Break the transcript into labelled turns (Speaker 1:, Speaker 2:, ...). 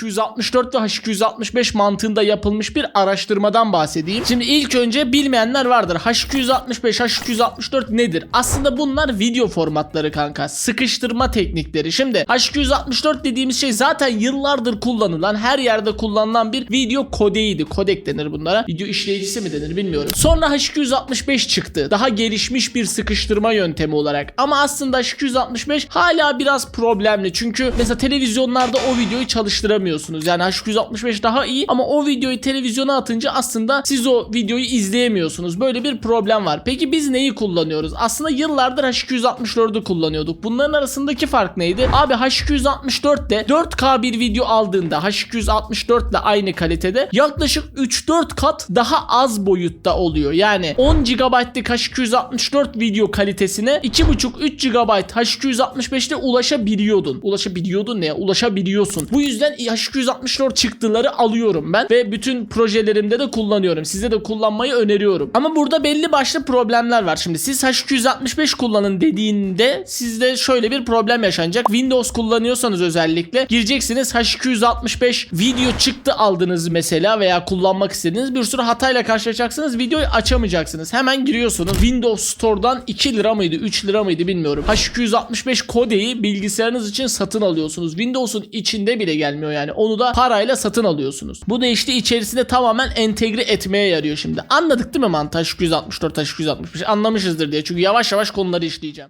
Speaker 1: H264 ve H265 mantığında yapılmış bir araştırmadan bahsedeyim. Şimdi ilk önce bilmeyenler vardır. H265, H264 nedir? Aslında bunlar video formatları kanka. Sıkıştırma teknikleri. Şimdi H264 dediğimiz şey zaten yıllardır kullanılan, her yerde kullanılan bir video kodeğiydi. Kodek denir bunlara. Video işleyicisi mi denir bilmiyorum. Sonra H265 çıktı. Daha gelişmiş bir sıkıştırma yöntemi olarak. Ama aslında H265 hala biraz problemli. Çünkü mesela televizyonlarda o videoyu çalıştıramıyorsunuz. Yani H265 daha iyi ama o videoyu televizyona atınca aslında siz o videoyu izleyemiyorsunuz. Böyle bir problem var. Peki biz neyi kullanıyoruz? Aslında yıllardır H264'ü kullanıyorduk. Bunların arasındaki fark neydi? Abi H264'te 4K bir video aldığında H264 ile aynı kalitede yaklaşık 3-4 kat daha az boyutta oluyor. Yani 10 GB'lık H264 video kalitesine 2.5-3 GB H265'te ulaşabiliyordun. Ulaşabiliyordun ne? Ulaşabiliyorsun. Bu yüzden H264 çıktıları alıyorum ben ve bütün projelerimde de kullanıyorum. Size de kullanmayı öneriyorum. Ama burada belli başlı problemler var. Şimdi siz H265 kullanın dediğinde sizde şöyle bir problem yaşanacak. Windows kullanıyorsanız özellikle gireceksiniz H265 video çıktı aldınız mesela veya kullanmak istediğiniz bir sürü hatayla karşılaşacaksınız. Videoyu açamayacaksınız. Hemen giriyorsunuz. Windows Store'dan 2 lira mıydı 3 lira mıydı bilmiyorum. H265 kodeyi bilgisayarınız için satın alıyorsunuz. Windows'un içinde bile gelmiyor yani. Onu da parayla satın alıyorsunuz. Bu da işte içerisinde tamamen entegre etmeye yarıyor şimdi. Anladık değil mi mantığı H264 H265 anlamışızdır diye. Çünkü yavaş yavaş konuları işleyeceğim.